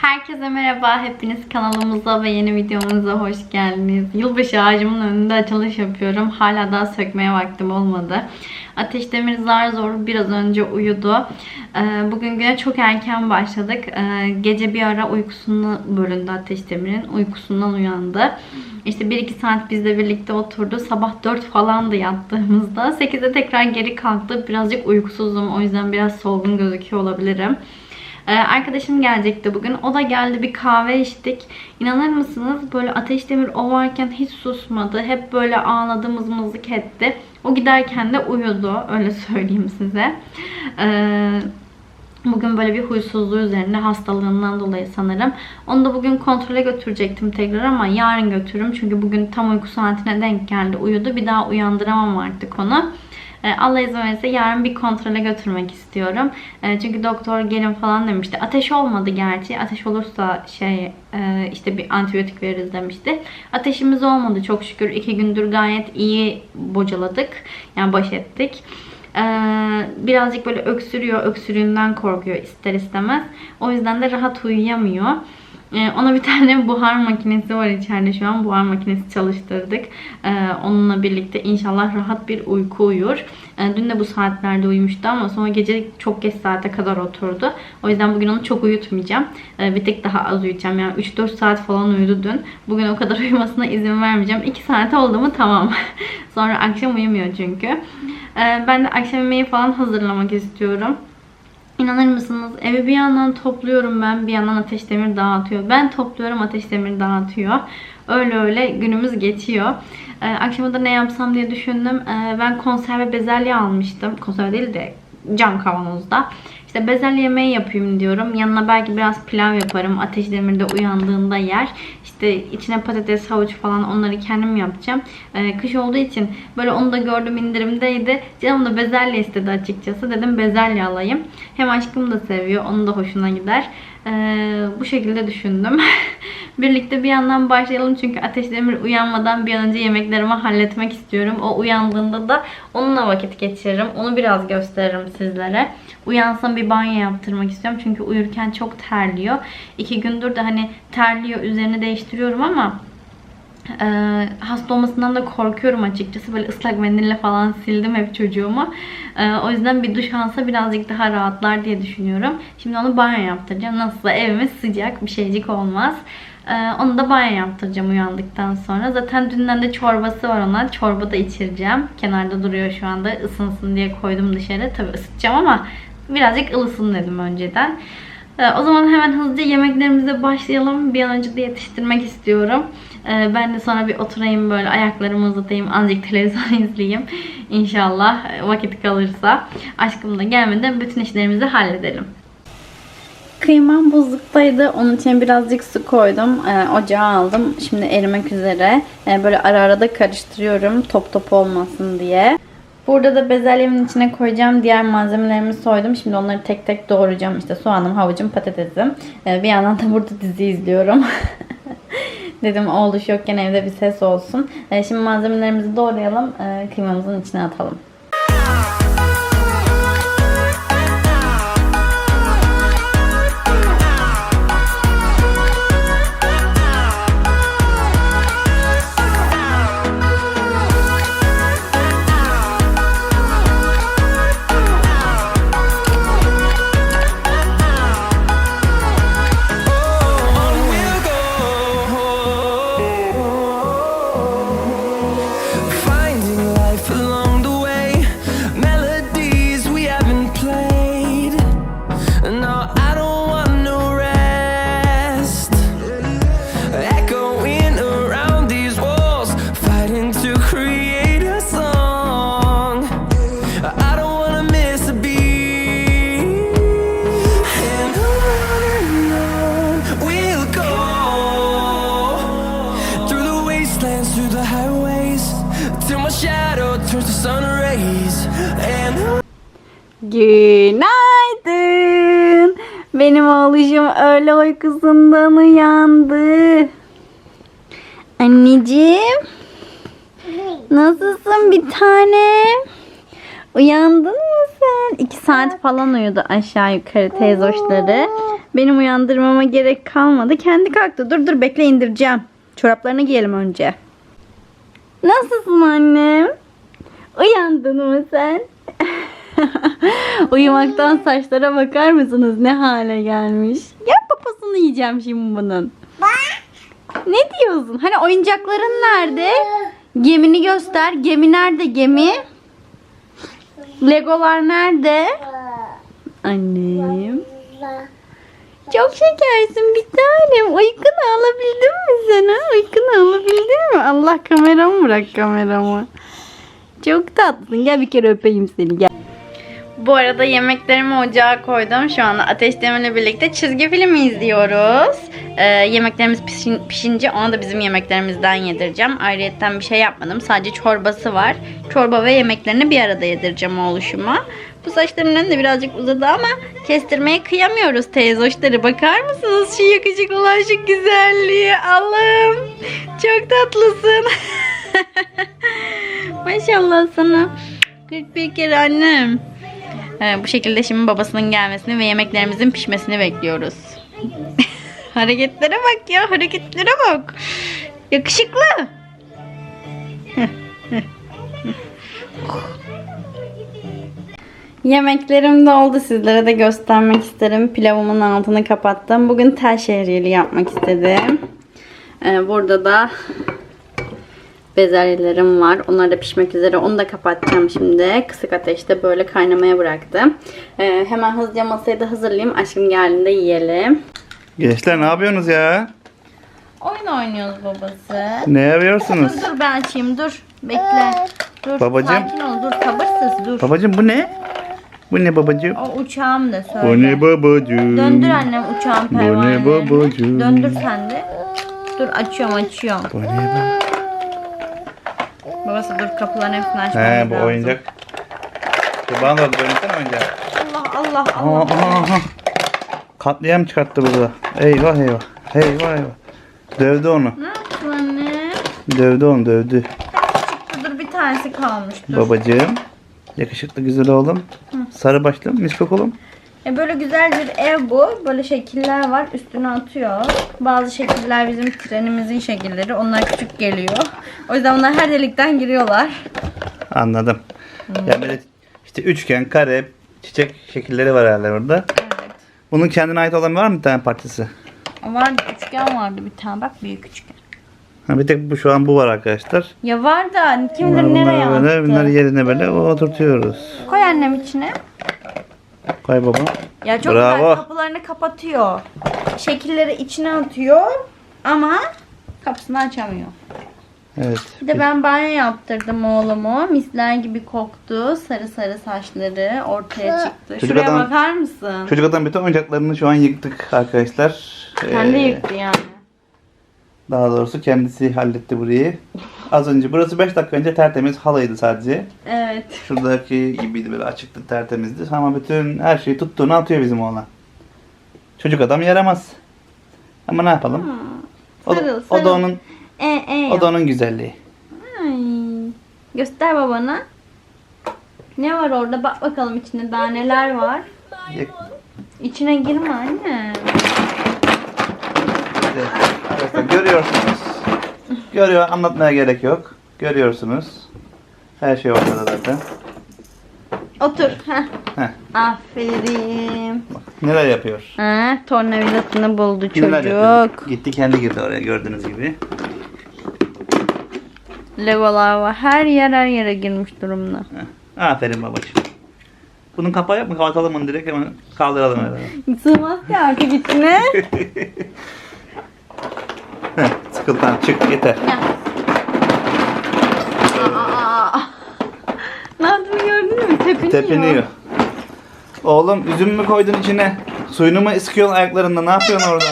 Herkese merhaba. Hepiniz kanalımıza ve yeni videomuza hoş geldiniz. Yılbaşı ağacımın önünde açılış yapıyorum. Hala daha sökmeye vaktim olmadı. Ateş Demir zar zor biraz önce uyudu. Ee, Bugün güne çok erken başladık. Ee, Gece bir ara uykusunu bölündü Ateş Demir'in. Uykusundan uyandı. İşte 1-2 saat bizle birlikte oturdu. Sabah 4 falandı yattığımızda. 8'de tekrar geri kalktı. Birazcık uykusuzum. O yüzden biraz solgun gözüküyor olabilirim. Ee, arkadaşım gelecekti bugün. O da geldi bir kahve içtik. İnanır mısınız böyle ateş demir o varken hiç susmadı. Hep böyle ağladı mızmızlık etti. O giderken de uyudu. Öyle söyleyeyim size. Ee, Bugün böyle bir huysuzluğu üzerinde hastalığından dolayı sanırım. Onu da bugün kontrole götürecektim tekrar ama yarın götürürüm. Çünkü bugün tam uyku saatine denk geldi. Uyudu. Bir daha uyandıramam artık onu. Allah izin verirse yarın bir kontrole götürmek istiyorum. Ee, Çünkü doktor gelin falan demişti. Ateş olmadı gerçi. Ateş olursa şey e, işte bir antibiyotik veririz demişti. Ateşimiz olmadı çok şükür. iki gündür gayet iyi bocaladık. Yani baş ettik. Ee, birazcık böyle öksürüyor. Öksürüğünden korkuyor ister istemez. O yüzden de rahat uyuyamıyor. Ee, ona bir tane buhar makinesi var içeride şu an. Buhar makinesi çalıştırdık. Ee, onunla birlikte inşallah rahat bir uyku uyur. Ee, dün de bu saatlerde uyumuştu ama sonra gece çok geç saate kadar oturdu. O yüzden bugün onu çok uyutmayacağım. Bir tek daha az uyutacağım. Yani 3-4 saat falan uyudu dün. Bugün o kadar uyumasına izin vermeyeceğim. 2 saate oldu mu tamam. sonra akşam uyumuyor çünkü. Ben de akşam yemeği falan hazırlamak istiyorum. İnanır mısınız? Evi bir yandan topluyorum ben, bir yandan Ateş Demir dağıtıyor. Ben topluyorum, Ateş Demir dağıtıyor. Öyle öyle günümüz geçiyor. Ee, akşama da ne yapsam diye düşündüm. Ee, ben konserve bezelye almıştım. Konserve değil de cam kavanozda. İşte bezelye yemeği yapayım diyorum. Yanına belki biraz pilav yaparım. Ateş Demir'de uyandığında yer. İşte içine patates, havuç falan onları kendim yapacağım. Ee, kış olduğu için böyle onu da gördüm indirimdeydi. Canım da bezelye istedi açıkçası. Dedim bezelye alayım. Hem aşkım da seviyor. Onun da hoşuna gider. Ee, bu şekilde düşündüm. Birlikte bir yandan başlayalım çünkü Ateş Demir uyanmadan bir an önce yemeklerimi halletmek istiyorum. O uyandığında da onunla vakit geçiririm. Onu biraz gösteririm sizlere. Uyansın bir banyo yaptırmak istiyorum çünkü uyurken çok terliyor. İki gündür de hani terliyor üzerini değiştiriyorum ama e, hasta olmasından da korkuyorum açıkçası. Böyle ıslak mendille falan sildim hep çocuğumu. E, o yüzden bir duş alsa birazcık daha rahatlar diye düşünüyorum. Şimdi onu banyo yaptıracağım. Nasılsa evimiz sıcak bir şeycik olmaz. E, onu da banyo yaptıracağım uyandıktan sonra. Zaten dünden de çorbası var ona. Çorba da içireceğim. Kenarda duruyor şu anda. Isınsın diye koydum dışarı. Tabii ısıtacağım ama birazcık ılısın dedim önceden. Ee, O zaman hemen hızlıca yemeklerimize başlayalım. Bir an önce de yetiştirmek istiyorum. Ee, Ben de sonra bir oturayım böyle ayaklarımı uzatayım. Azıcık televizyon izleyeyim. İnşallah vakit kalırsa. Aşkım da gelmeden bütün işlerimizi halledelim. Kıymam buzluktaydı. Onun için birazcık su koydum. Ee, ocağa aldım. Şimdi erimek üzere. Ee, böyle ara ara karıştırıyorum. Top top olmasın diye. Burada da bezelyemin içine koyacağım diğer malzemelerimi soydum. Şimdi onları tek tek doğrayacağım. İşte soğanım, havucum, patatesim. Ee, bir yandan da burada dizi izliyorum. Dedim oğluş yokken evde bir ses olsun. Ee, şimdi malzemelerimizi doğrayalım. Ee, kıymamızın içine atalım. Günaydın. Benim oğluşum öğle uykusundan uyandı. Anneciğim. Nasılsın bir tanem? Uyandın mı sen? İki saat falan uyudu aşağı yukarı teyzoşları. Benim uyandırmama gerek kalmadı. Kendi kalktı. Dur dur bekle indireceğim. Çoraplarını giyelim önce. Nasılsın annem? Uyandın mı sen? Uyumaktan saçlara bakar mısınız? Ne hale gelmiş. Ya papasını yiyeceğim şimdi bunun. Ne diyorsun? Hani oyuncakların nerede? Gemini göster. Gemi nerede gemi? Legolar nerede? Annem. Çok şekersin bir tanem. Uykunu alabildin mi sen ha? Uykunu alabildin mi? Allah kameramı bırak kameramı. Çok tatlısın. Gel bir kere öpeyim seni. Gel. Bu arada yemeklerimi ocağa koydum. Şu anda Ateş Demir'le birlikte çizgi film izliyoruz. Ee, yemeklerimiz pişin- pişince ona da bizim yemeklerimizden yedireceğim. Ayrıyetten bir şey yapmadım. Sadece çorbası var. Çorba ve yemeklerini bir arada yedireceğim oğluşuma. Bu saçlarımın de birazcık uzadı ama kestirmeye kıyamıyoruz teyze hoşları. Bakar mısınız şu yakışıklılığa, şu güzelliğe? Allah'ım çok tatlısın. Maşallah sana. 41 kere annem. Ee, bu şekilde şimdi babasının gelmesini ve yemeklerimizin pişmesini bekliyoruz. hareketlere bak ya hareketlere bak. Yakışıklı. Yemeklerim de oldu. Sizlere de göstermek isterim. Pilavımın altını kapattım. Bugün tel şehriyeli yapmak istedim. Ee, burada da bezelyelerim var. Onlar da pişmek üzere. Onu da kapatacağım şimdi. Kısık ateşte böyle kaynamaya bıraktım. Ee, hemen hızlıca masayı da hazırlayayım. Aşkım geldiğinde yiyelim. Gençler ne yapıyorsunuz ya? Oyun oynuyoruz babası. Ne yapıyorsunuz? Dur dur ben açayım dur. Bekle. Dur. Babacığım. Sakin ol dur sabırsız dur. Babacım bu ne? Bu ne babacım? O uçağım da söyle. Bu ne babacım? Döndür annem uçağın Bu ne pervanelerini. babacığım? Döndür sen de. Dur açıyorum açıyorum. Bu ne bu? Babası dur kapıların hepsini açmamız He bu lazım. oyuncak. Dur bana da dönsene oyuncak. Allah Allah Allah. aha, aha. Katliam çıkarttı burada. Eyvah eyvah. Eyvah eyvah. Dövdü onu. Ne yaptın anne? Dövdü onu dövdü. Dur, dur bir tanesi kalmış dur. Babacığım. Yakışıklı güzel oğlum. Sarı başlım. Miskok oğlum. E böyle güzel bir ev bu. Böyle şekiller var. Üstüne atıyor. Bazı şekiller bizim trenimizin şekilleri. Onlar küçük geliyor. O yüzden onlar her delikten giriyorlar. Anladım. Yani böyle işte üçgen, kare, çiçek şekilleri var herhalde burada. Bunun kendine ait olan var mı bir tane partisi? Vardı üçgen vardı bir tane bak büyük üçgen. Ha, bir tek bu şu an bu var arkadaşlar. Ya var da kim bilir nereye böyle, attı. bunları yerine böyle oturtuyoruz. Koy annem içine. Koy baba. Ya çok Bravo. güzel kapılarını kapatıyor. Şekilleri içine atıyor ama kapısını açamıyor. Evet. Bir de ben banyo yaptırdım oğlumu. Misler gibi koktu. Sarı sarı saçları ortaya çıktı. Çocuk Şuraya adam- bakar mısın? Çocuk adam bütün oyuncaklarını şu an yıktık arkadaşlar. Kendi Ee, yıktı yani. Daha doğrusu kendisi halletti burayı. Az önce burası 5 dakika önce tertemiz halıydı sadece. Evet. Şuradaki gibiydi böyle açıktı tertemizdi. Ama bütün her şeyi tuttuğunu atıyor bizim oğlan. Çocuk adam yaramaz. Ama ne yapalım? O, da- Sarıl, o da sarıl. onun E, e o da onun güzelliği. Ay. Göster babana. Ne var orada? Bak bakalım içinde daha neler var. İçine girme anne. Arkadaşlar görüyorsunuz. Görüyor, anlatmaya gerek yok. Görüyorsunuz. Her şey ortada zaten. Otur. Heh. Heh, Aferin. neler yapıyor? Ha, tornavidasını buldu Neler yapıyor? çocuk. Gitti kendi girdi oraya gördüğünüz gibi. Legolar var. Her yer her yere girmiş durumda. Heh, Aferin babacığım. Bunun kapağı yok mu? Kapatalım onu direkt hemen kaldıralım öyle. Sığmaz ki artık içine. Sıkıltan çık yeter. Aa. ne yaptığını gördün mü? Tepiniyor. Tepiniyor. Oğlum üzüm mü koydun içine? Suyunu mu iskiyorsun ayaklarında? Ne yapıyorsun orada?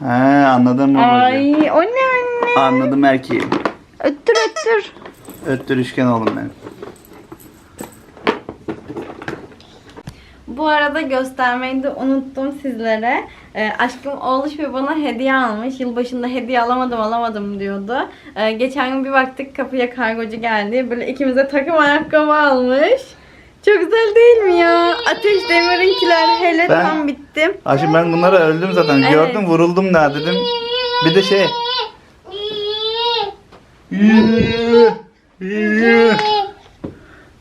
He anladım babacığım. Ay o ne anne? Anladım erkeği. Öttür öttür. Öttür üçgen oğlum benim. Bu arada göstermeyi de unuttum sizlere. Ee, aşkım oğluş ve bana hediye almış. Yılbaşında hediye alamadım alamadım diyordu. Ee, geçen gün bir baktık kapıya kargocu geldi. Böyle ikimize takım ayakkabı almış. Çok güzel değil mi ya? Ateş Demir'inkiler hele Ben- tam bittim. Ayşe ben bunları öldüm zaten. Evet. Gördüm vuruldum da dedim. Bir de şey.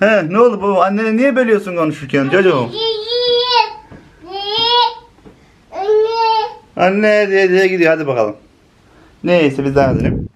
He ne oldu bu? Annene niye bölüyorsun konuşurken çocuğum? Anne diye diye gidiyor hadi bakalım. Neyse biz devam edelim.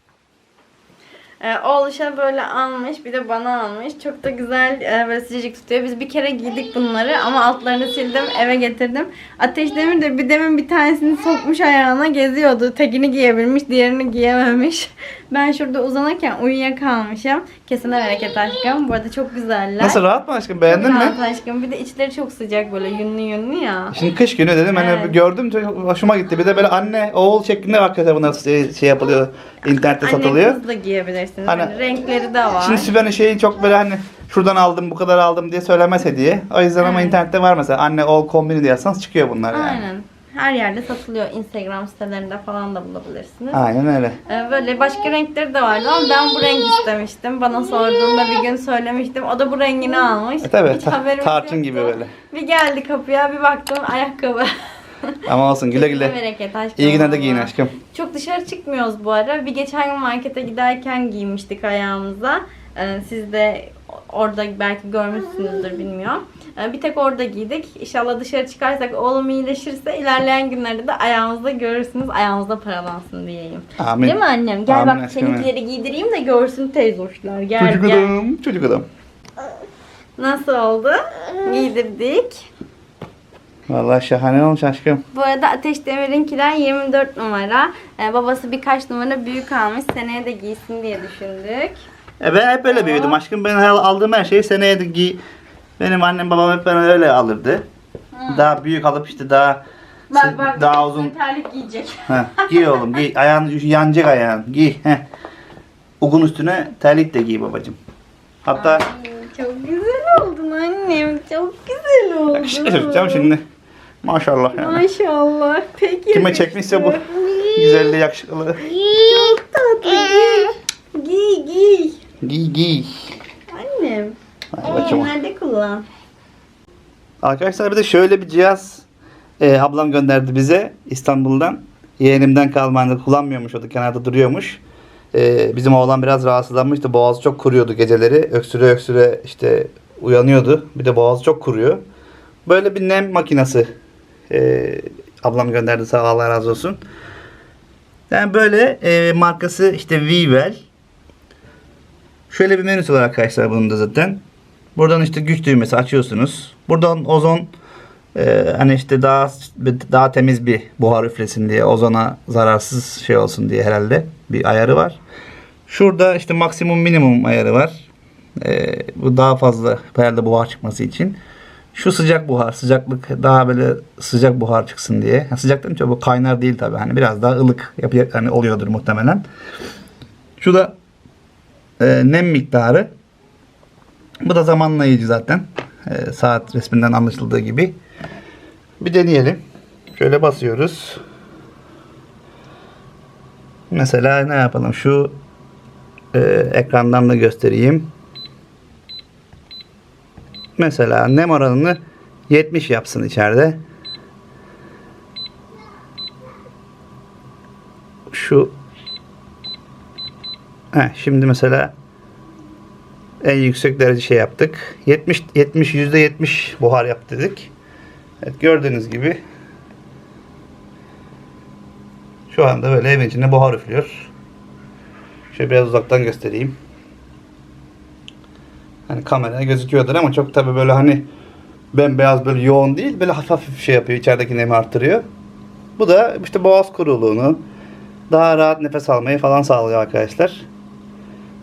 Ee, oğluşa böyle almış bir de bana almış. Çok da güzel e, böyle sıcacık tutuyor. Biz bir kere giydik bunları ama altlarını sildim eve getirdim. Ateş Demir de bir demin bir tanesini sokmuş ayağına geziyordu. Tekini giyebilmiş diğerini giyememiş. Ben şurada uzanırken uyuyakalmışım. Kesene bereket aşkım. Bu arada çok güzeller. Nasıl rahat mı aşkım beğendin mi? Rahat aşkım. Bir de içleri çok sıcak böyle yünlü yünlü ya. Şimdi kış günü dedim hani Evet. gördüm çok hoşuma gitti. Bir de böyle anne oğul şeklinde hakikaten bunlar şey, şey yapılıyor internette Anne satılıyor. kız da giyebilirsiniz. Hani- Hani renkleri de var. Şimdi Sübhan'ın şeyi çok böyle hani şuradan aldım bu kadar aldım diye söylemez hediye. O yüzden ama Evet. internette var mesela anne oğul kombini diye yazsanız çıkıyor bunlar yani. Aynen. Her yerde satılıyor. Instagram sitelerinde falan da bulabilirsiniz. Aynen öyle. Ee, Böyle başka renkleri de vardı ama ben bu renk istemiştim. Bana sorduğunda bir gün söylemiştim. O da bu rengini almış. E tabi Hiç haberimiz tarçın yoktu. gibi böyle. Bir geldi kapıya bir baktım ayakkabı. Ama olsun güle güle. bereket aşkım. İyi günler de giyin aşkım. Çok dışarı çıkmıyoruz bu ara. Bir geçen gün markete giderken giymiştik ayağımıza. Ee, siz de orada belki görmüşsünüzdür bilmiyorum. Ee, bir tek orada giydik. İnşallah dışarı çıkarsak oğlum iyileşirse ilerleyen günlerde de ayağımızda görürsünüz. Ayağımızda paralansın diyeyim. Amin. Değil mi annem? Gel Amin bak seninkileri giydireyim de görsün teyzoşlar. Gel Çocuk gel. adam, çocuk adam. Nasıl oldu? Giydirdik. Vallahi şahane olmuş aşkım. Bu arada Ateş Demir'inkiler 24 numara. Ee, babası birkaç numara büyük almış. Seneye de giysin diye düşündük. E ben hep öyle büyüdüm aşkım. Ben al- aldığım her şeyi seneye de giy. Benim annem babam hep bana öyle alırdı. Daha büyük alıp işte daha Bak bak. daha uzun Terlik giyecek. Heh, giy oğlum giy. Ayağın yanacak ayağın. Giy. Heh. Ugun üstüne terlik de giy babacım. Hatta çok güzel oldun annem. Çok güzel oldun. söyleyeceğim şimdi. Maşallah yani. Maşallah. Peki. Kime çekmişse bu güzelliği yakışıklı. Çok tatlı. Giy. Giy giy. Giy giy. Annem. Hadi bakayım. Nerede kullan? Arkadaşlar bir de şöyle bir cihaz e, ablam gönderdi bize İstanbul'dan. Yeğenimden kalmandı kullanmıyormuş o da kenarda duruyormuş. E, bizim oğlan biraz rahatsızlanmıştı. Boğazı çok kuruyordu geceleri. Öksüre öksüre işte uyanıyordu. Bir de boğazı çok kuruyor. Böyle bir nem makinesi e, ablam gönderdi sağ Allah razı olsun. Yani böyle e, markası işte Vivel. Şöyle bir menüsü var arkadaşlar bunun da zaten. Buradan işte güç düğmesi açıyorsunuz. Buradan ozon e, hani işte daha daha temiz bir buhar üflesin diye ozona zararsız şey olsun diye herhalde bir ayarı var. Şurada işte maksimum minimum ayarı var. E, bu daha fazla herhalde buhar çıkması için. Şu sıcak buhar, sıcaklık daha böyle sıcak buhar çıksın diye. Yani sıcak dedim bu kaynar değil tabi. Hani biraz daha ılık yapı hani oluyordur muhtemelen. Şu da e, nem miktarı. Bu da zamanlayıcı zaten. Ee, saat resminden anlaşıldığı gibi. Bir deneyelim. Şöyle basıyoruz. Mesela ne yapalım? Şu e, ekrandan da göstereyim. Mesela nem oranını 70 yapsın içeride. Şu Heh, şimdi mesela en yüksek derece şey yaptık. 70 70 yüzde 70 buhar yap dedik. Evet gördüğünüz gibi şu anda böyle evin içinde buhar üflüyor. Şöyle biraz uzaktan göstereyim. Hani kameraya gözüküyordur ama çok tabi böyle hani bembeyaz böyle yoğun değil böyle hafif hafif şey yapıyor içerideki nemi arttırıyor. Bu da işte boğaz kuruluğunu daha rahat nefes almayı falan sağlıyor arkadaşlar.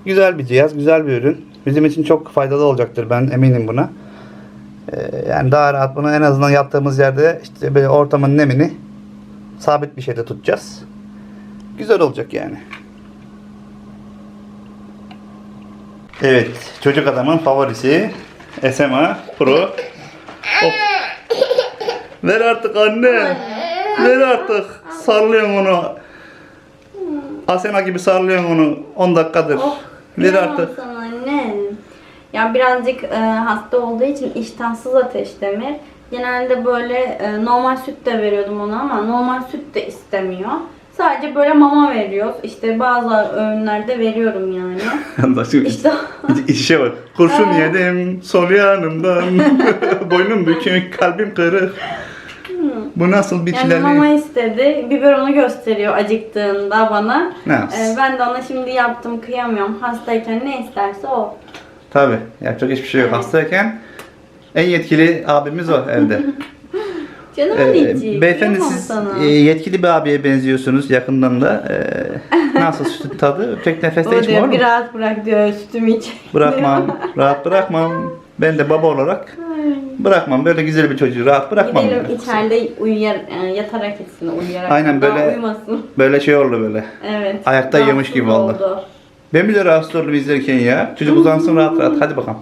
Güzel bir cihaz, güzel bir ürün. Bizim için çok faydalı olacaktır ben eminim buna. Ee, yani daha rahat bunu en azından yattığımız yerde işte böyle ortamın nemini sabit bir şeyde tutacağız. Güzel olacak yani. Evet, çocuk adamın favorisi SMA Pro. Hop. Ver artık anne. Ver artık. Sallıyorsun onu. Asena gibi sallıyorsun onu. 10 dakikadır. Oh, Ver kıyamam artık. annem. Ya birazcık e, hasta olduğu için iştahsız ateş demir. Genelde böyle e, normal süt de veriyordum ona ama normal süt de istemiyor. Sadece böyle mama veriyoruz. İşte bazı öğünlerde veriyorum yani. Allah şu İşte işe bak. Kurşun yedim sol yanımdan. Boynum bükük, kalbim kırık. Bu nasıl bir yani mama istedi. Biberonu gösteriyor acıktığında bana. Ne yapsın? E, ben de ona şimdi yaptım kıyamıyorum. Hastayken ne isterse o. Tabii. Yapacak hiçbir şey yok. Hastayken en yetkili abimiz o evde. Canım Ee, anneciğim. beyefendi kıyamam siz sana. e, yetkili bir abiye benziyorsunuz yakından da. Ee, nasıl sütün tadı? Pek nefeste içme olur mu? bir rahat bırak diyor sütümü iç. Bırakmam. rahat bırakmam. Ben de baba olarak bırakmam. Böyle güzel bir çocuğu rahat bırakmam. Gidelim yani. içeride uyuyar, yani yatarak etsin, uyuyarak. Aynen böyle- Uyumasın. Böyle şey oldu böyle. Evet. Ayakta yiyormuş gibi oldu. Ben bile rahatsız oldum izlerken ya. Çocuk uzansın rahat rahat. Hadi bakalım.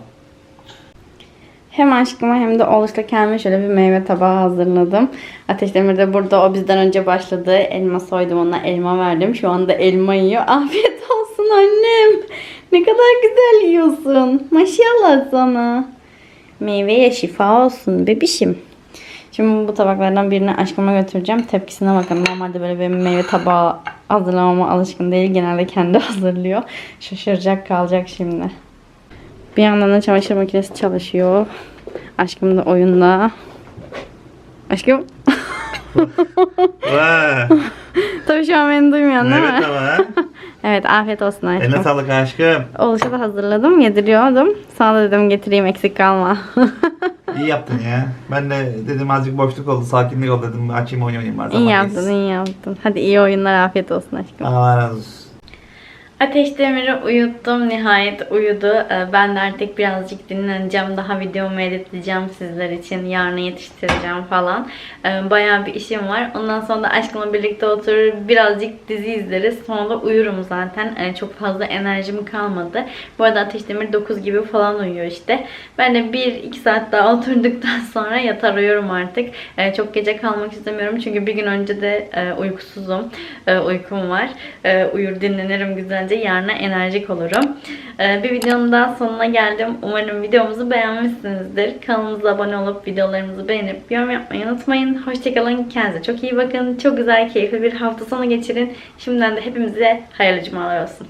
Hem aşkıma hem de oluşta kendime şöyle bir meyve tabağı hazırladım. Ateş Demir de burada o bizden önce başladı. Elma soydum ona elma verdim. Şu anda elma yiyor. Afiyet olsun annem. Ne kadar güzel yiyorsun. Maşallah sana. Meyveye şifa olsun bebişim. Şimdi bu tabaklardan birini aşkıma götüreceğim. Tepkisine bakın. Normalde böyle benim meyve tabağı hazırlamama alışkın değil. Genelde kendi hazırlıyor. Şaşıracak kalacak şimdi. Bir yandan da çamaşır makinesi çalışıyor. Aşkım da oyunda. Aşkım. Tabii şu an beni duymuyorsun değil mi? Evet ama. Evet afiyet olsun aşkım. Eline sağlık aşkım. Oluşa da hazırladım. Yediriyordum. Sana da dedim getireyim eksik kalma. İyi yaptın ya. Ben de dedim azıcık boşluk oldu, sakinlik oldu dedim. Açayım oyun oynayayım. zaman iyi yaptın iyi yaptın. Hadi iyi oyunlar afiyet olsun aşkım. Allah razı olsun. Ateş Demir'i uyuttum. Nihayet uyudu. Ee, Ben de artık birazcık dinleneceğim. Daha videomu editleyeceğim sizler için. Yarına yetiştireceğim falan. Ee, Bayağı bir işim var. Ondan sonra da aşkımla birlikte oturur birazcık dizi izleriz. Sonra da uyurum zaten. Ee, Çok fazla enerjim kalmadı. Bu arada Ateş Demir 9 gibi falan uyuyor işte. Ben de 1-2 saat daha oturduktan sonra yatar uyurum artık. Çok gece kalmak istemiyorum. Çünkü bir gün önce de e, uykusuzum. E, Uykum var. Uyur dinlenirim güzelce. Yarına enerjik olurum. E, Bir videonun daha sonuna geldim. Umarım videomuzu beğenmişsinizdir. Kanalımıza abone olup videolarımızı beğenip yorum yapmayı unutmayın. Hoşçakalın. Kendinize çok iyi bakın. Çok güzel, keyifli bir hafta sonu geçirin. Şimdiden de hepimize hayırlı cumalar olsun.